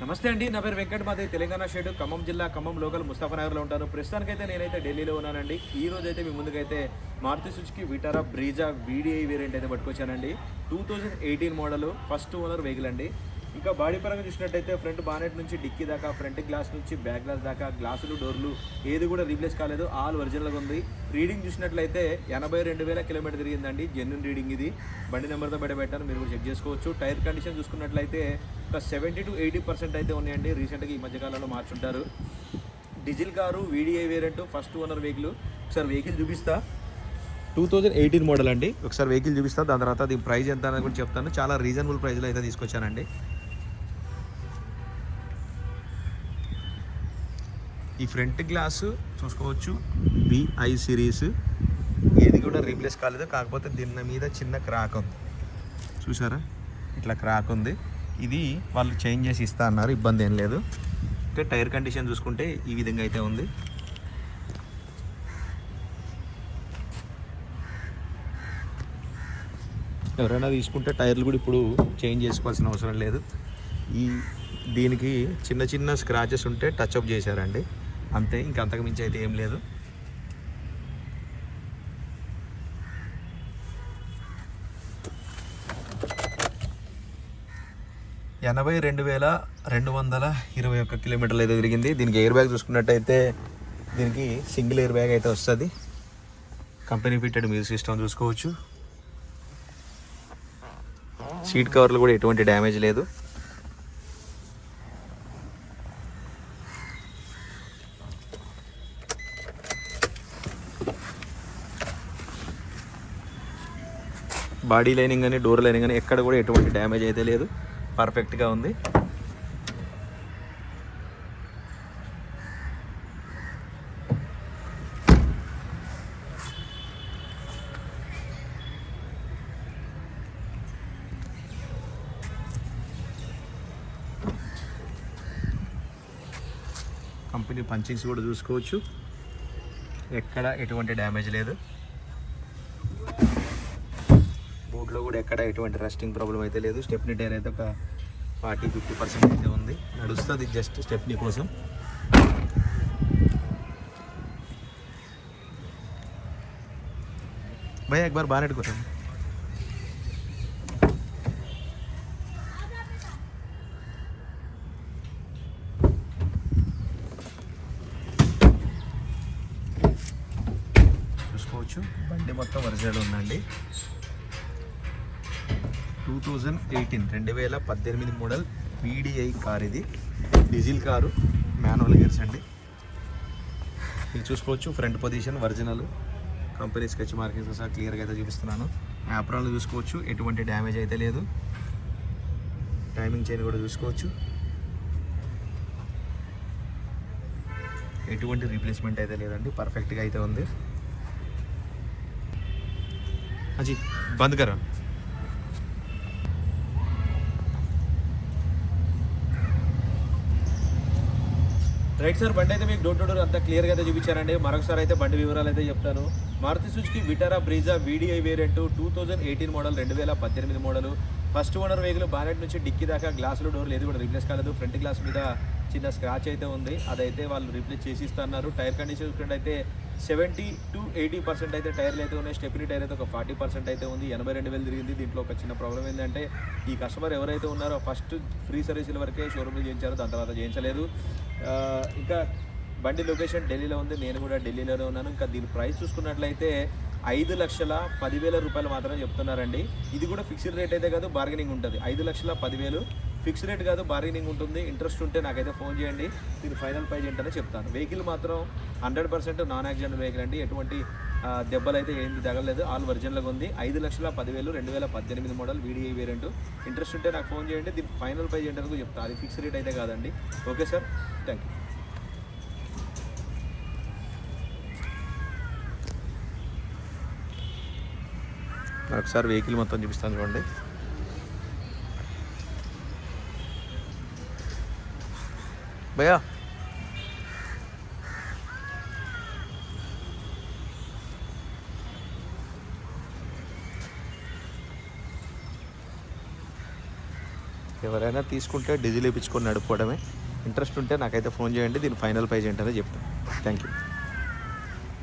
నమస్తే అండి నా పేరు వెంకట మాది తెలంగాణ స్టేట్ ఖమ్మం జిల్లా ఖమ్మం లోకల్ ముస్తాఫానగర్లో ఉంటాను. ప్రస్తుతానికైతే నేనైతే ఢిల్లీలో ఉన్నానండి. ఈ రోజు అయితే మీ ముందుకైతే Maruti Suzuki Vitara Brezza VDI variant అయితే పట్టుకొచ్చానండి. Two thousand eighteen model first owner vehicle అండి. ఇంకా బాడీ పరంగా చూసినట్టయితే ఫ్రంట్ బానెట్ నుంచి డిక్కీ దాకా ఫ్రంట్ గ్లాస్ నుంచి బ్యాక్ గ్లాస్ దాకా గ్లాసులు డోర్లు ఏది కూడా రీప్లేస్ కాలేదు. ఆల్ ఒరిజినల్గా ఉంది. రీడింగ్ చూసినట్లయితే ఎనభై రెండు వేల కిలోమీటర్ తిరిగిందండి. జెన్యున్ రీడింగ్ ఇది. బండి నెంబర్తో బయట పెట్టాను మీరు కూడా చెక్ చేసుకోవచ్చు. టైర్ కండిషన్ చూసుకున్నట్లయితే ఒక సెవెంటీ టు ఎయిటీ పర్సెంట్ అయితే ఉన్నాయండి. రీసెంట్గా ఈ మధ్యకాలంలో మార్చుంటారు. Diesel car VDI variant first owner vehicle. ఒకసారి వెహికల్ చూపిస్తా. టూ థౌజండ్ ఎయిటీన్ మోడల్ అండి. ఒకసారి వెహికల్ చూపిస్తాను దాని తర్వాత దీని ప్రైస్ ఎంత అనేది కూడా చెప్తాను. చాలా రీజనబుల్ ప్రైస్లో అయితే తీసుకొచ్చానండి. ఈ ఫ్రంట్ గ్లాసు చూసుకోవచ్చు. BI series. ఏది కూడా రీప్లేస్ కాలేదు. కాకపోతే దీని మీద చిన్న క్రాక్ ఉంది. చూసారా ఇట్లా క్రాక్ ఉంది. ఇది వాళ్ళు చేంజ్ చేసి ఇస్తా అన్నారు. ఇబ్బంది ఏం లేదు. ఇంకా టైర్ కండిషన్ చూసుకుంటే ఈ విధంగా అయితే ఉంది. ఎవరైనా తీసుకుంటే టైర్లు కూడా ఇప్పుడు చేంజ్ చేసుకోవాల్సిన అవసరం లేదు. ఈ దీనికి చిన్న చిన్న స్క్రాచెస్ ఉంటే టచ్ అప్ చేశారండి. అంతే ఇంకా అంతకు మించి అయితే ఏం లేదు. ఎనభై రెండు వేల రెండు వందల ఇరవై ఒక్క కిలోమీటర్లు అయితే తిరిగింది. దీనికి ఎయిర్ బ్యాగ్ చూసుకున్నట్టయితే దీనికి సింగిల్ ఎయిర్ బ్యాగ్ అయితే వస్తుంది. కంపెనీ ఫిట్టెడ్ మ్యూజిక్ సిస్టమ్ చూసుకోవచ్చు. సీట్ కవర్లు కూడా ఎటువంటి డ్యామేజ్ లేదు. బాడీ లైనింగ్ కానీ డోర్ లైనింగ్ కానీ ఎక్కడ కూడా ఎటువంటి డ్యామేజ్ అయితే లేదు. పర్ఫెక్ట్గా ఉంది. కంపెనీ పంచింగ్స్ కూడా చూసుకోవచ్చు. ఎక్కడ ఎటువంటి డ్యామేజ్ లేదు. బూట్లో కూడా ఎక్కడ ఎటువంటి రెస్టింగ్ ప్రాబ్లం అయితే లేదు. స్టెప్నీ టైర్ అయితే ఒక ఫార్టీ ఫిఫ్టీ పర్సెంట్ అయితే ఉంది. నడుస్తుంది జస్ట్ స్టెప్నీ కోసం. భయ అక్బార్ బాగా నెట్టుకుంటాను చూసుకోవచ్చు. బండి మొత్తం ఒరిజినల్ ఉందండి. టూ థౌజండ్ ఎయిటీన్ రెండు వేల పద్దెనిమిది మోడల్ వీడిఐ కార్ ఇది. డీజిల్ కారు మాన్యువల్ గేర్స్ అండి. ఇది చూసుకోవచ్చు front position original. Company sketch markings సహా క్లియర్గా అయితే చూపిస్తున్నాను. యాప్రాన్లు చూసుకోవచ్చు ఎటువంటి డ్యామేజ్ అయితే లేదు. టైమింగ్ చైన్ కూడా చూసుకోవచ్చు. ఎటువంటి రీప్లేస్మెంట్ అయితే లేదండి పర్ఫెక్ట్గా అయితే ఉంది. అజీ బంద్ కరా రైట్ సార్ బండి అయితే మీకు డోర్ టు డోర్ అంతా క్లియర్గా అయితే చూపించారండి మరొకసారి అయితే బండి వివరాలు అయితే చెప్తాను. Maruti Suzuki Vitara Brezza VDI variant two thousand eighteen model రెండు వేల పద్దెనిమిది model. First owner vehicle bonnet నుంచి డిక్కీ దాకా గ్లాసులు డోర్లు ఏది కూడా రీప్లేస్ కాలేదు. ఫ్రంట్ గ్లాస్ మీద చిన్న స్క్రాచ్ అయితే ఉంది. అదైతే వాళ్ళు రీప్లేస్ చేసి ఇస్తున్నారు టైర్ కండిషన్ చూసుకుంటే సెవెంటీ టు ఎయిటీ పర్సెంట్ అయితే టైర్లు అయితే ఉన్నాయి. స్టెప్నీ టైర్ అయితే ఒక ఫార్టీ పర్సెంట్ అయితే ఉంది. ఎనభై రెండు వేలు తిరిగింది. దీంట్లో ఒక చిన్న ప్రాబ్లం ఏంటంటే ఈ కస్టమర్ ఎవరైతే ఉన్నారో ఫస్ట్ ఫ్రీ సర్వీసుల వరకే షోరూమ్లో చేయించారు. దాని తర్వాత చేయించలేదు. ఇంకా బండి లొకేషన్ ఢిల్లీలో ఉంది. నేను కూడా ఢిల్లీలోనే ఉన్నాను. ఇంకా దీని ప్రైస్ చూసుకున్నట్లయితే ఐదు లక్షల పదివేల రూపాయలు మాత్రమే చెప్తున్నారండి. ఇది కూడా ఫిక్స్డ్ రేట్ అయితే కాదు బార్గెనింగ్ ఉంటుంది. ఐదు లక్షల పదివేలు ఫిక్స్ రేట్ కాదు బార్గెనింగ్ ఉంటుంది. ఇంట్రెస్ట్ ఉంటే నాకైతే ఫోన్ చేయండి. దీని ఫైనల్ ప్రైజ్ ఏంటనే చెప్తాను. వెహికల్ మాత్రం hundred percent non accident vehicle అండి. ఎటువంటి దెబ్బలు అయితే ఏంది తగలలేదు. ఆల్ ఒరిజినల్గా ఉంది. ఐదు లక్షల పదివేలు రెండు వేల పద్దెనిమిది మోడల్ వీడిఐ వేరియంట్. ఇంట్రెస్ట్ ఉంటే నాకు ఫోన్ చేయండి. దీని ఫైనల్ ప్రైజ్ ఏంటో చెప్తాను. అది ఫిక్స్ రేట్ అయితే కాదండి. Okay sir. Thank you. మరొకసారి వెహికల్ మొత్తం చూపిస్తాను చూడండి. భయ్యా. ఎవరైనా తీసుకుంటే డీజిల్ వేయించుకొని నడుపుకోవడమే. ఇంట్రెస్ట్ ఉంటే నాకైతే ఫోన్ చేయండి దీని ఫైనల్ ప్రైజ్ ఏంటనే చెప్తాను. Thank you